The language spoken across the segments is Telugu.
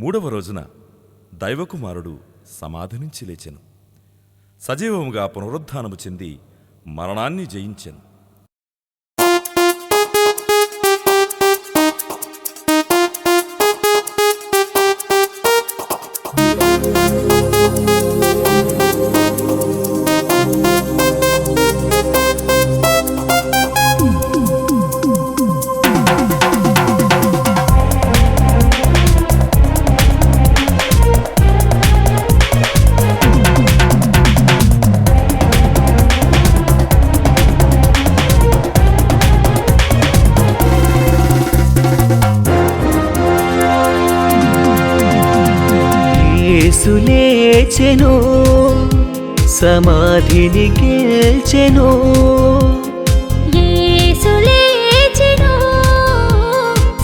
మూడవ రోజున దైవకుమారుడు సమాధి నుంచి లేచెను. సజీవముగా పునరుద్ధానము చెంది మరణాన్ని జయించెను. యేసు లేచెను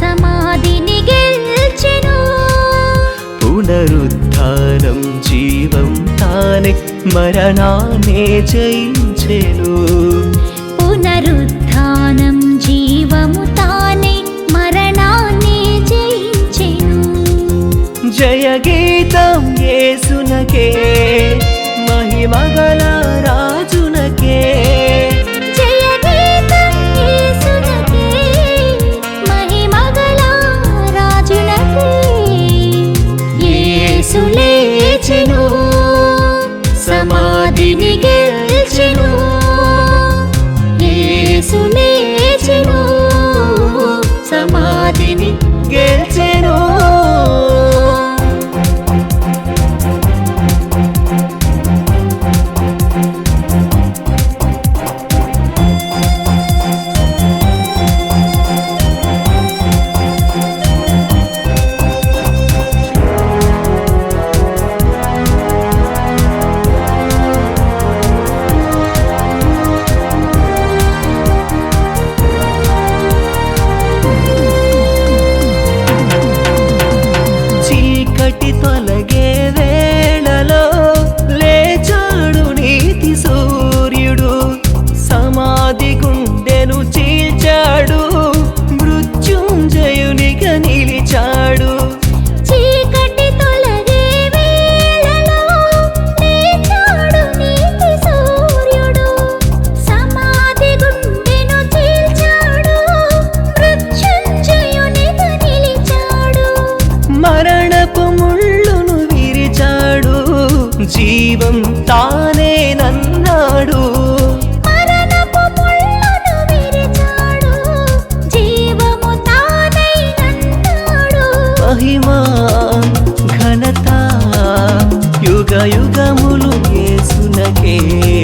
సమాధిని గెల్చెను. పునరుద్ధానం జీవం తాని మరణానే జయించెను. పునరుద్ధానం జీవము జయ గీతం ఏసునకే మహిమగల రాజునకే. సమాధిని again.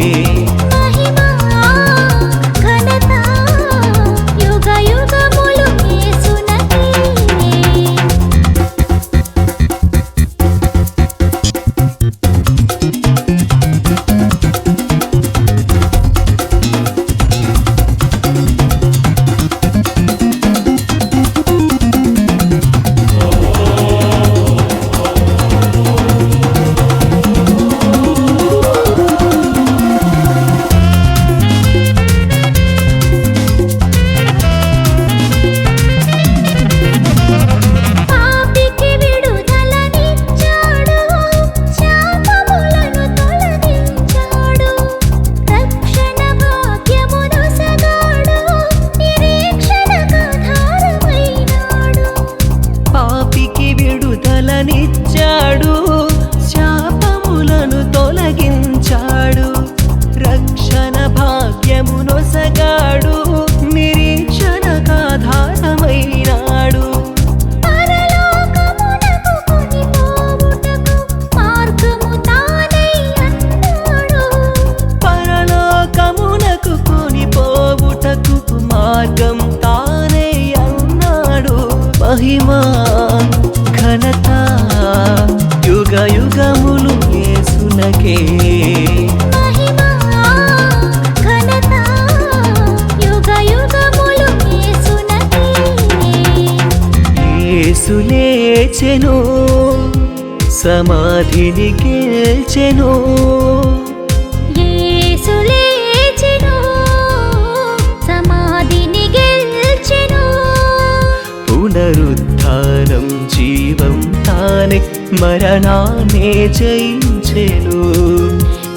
స్తోత్రములు యేసునకే లేచెను సమాధిని గెల్చెను. పునరుద్ధానం జీవం మరణాన్నే జయించెను.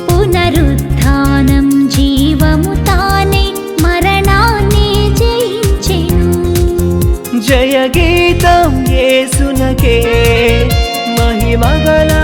పునరుత్థానం జీవము తానే మరణాన్ని జయించెను. జయ గీతం యేసునకే మహిమగల